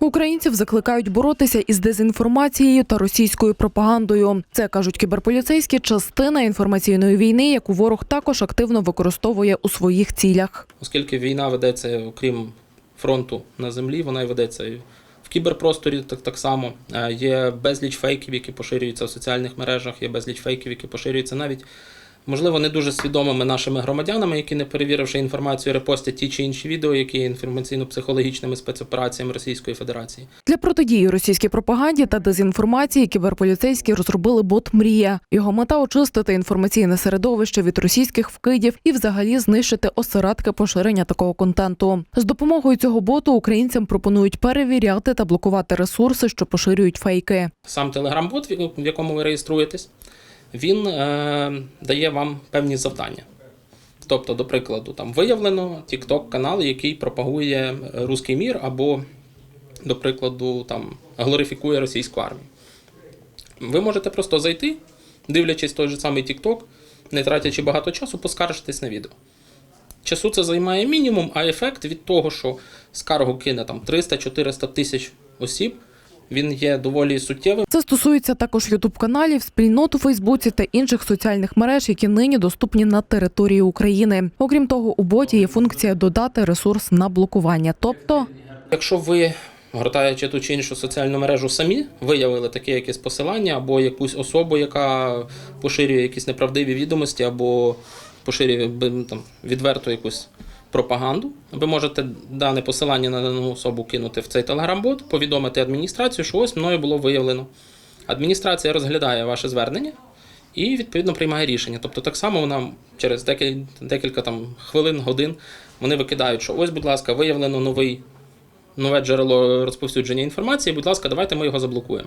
Українців закликають боротися із дезінформацією та російською пропагандою. Це кажуть кіберполіцейські частина інформаційної війни, яку ворог також активно використовує у своїх цілях. Оскільки війна ведеться, окрім фронту на землі, вона і ведеться в кіберпросторі так, так само. Е, Є безліч фейків, які поширюються в соціальних мережах, є безліч фейків, які поширюються навіть, можливо, не дуже свідомими нашими громадянами, які, не перевіривши інформацію, репостять ті чи інші відео, які є інформаційно-психологічними спецопераціями Російської Федерації. Для протидії російській пропаганді та дезінформації кіберполіцейські розробили бот Мрія. Його мета очистити інформаційне середовище від російських вкидів і взагалі знищити осередки поширення такого контенту. З допомогою цього боту українцям пропонують перевіряти та блокувати ресурси, що поширюють фейки. Сам телеграм-бот, в якому ви реєструєтесь, він е, дає вам певні завдання. Тобто, до прикладу, там виявлено TikTok канал, який пропагує руський мір, або, до прикладу, там глорифікує російську армію. Ви можете просто зайти, дивлячись той же самий TikTok, не тратячи багато часу, поскаржитись на відео. Часу це займає мінімум, а ефект від того, що скаргу кине там 300-400 тисяч осіб, він є доволі суттєвим. Це стосується також ютуб-каналів, спільнот у Фейсбуці та інших соціальних мереж, які нині доступні на території України. Окрім того, у боті є функція додати ресурс на блокування. Тобто Якщо ви, гортаючи ту чи іншу соціальну мережу, самі виявили таке якесь посилання або якусь особу, яка поширює якісь неправдиві відомості, або поширює б, там, відверту якусь пропаганду, ви можете дане посилання на дану особу кинути в цей телеграм-бот, повідомити адміністрацію, що ось мною було виявлено. Адміністрація розглядає ваше звернення і відповідно приймає рішення. Тобто, так само вона через декілька, декілька там хвилин, годин вони викидають, що ось, будь ласка, виявлено новий нове джерело розповсюдження інформації. Будь ласка, давайте ми його заблокуємо.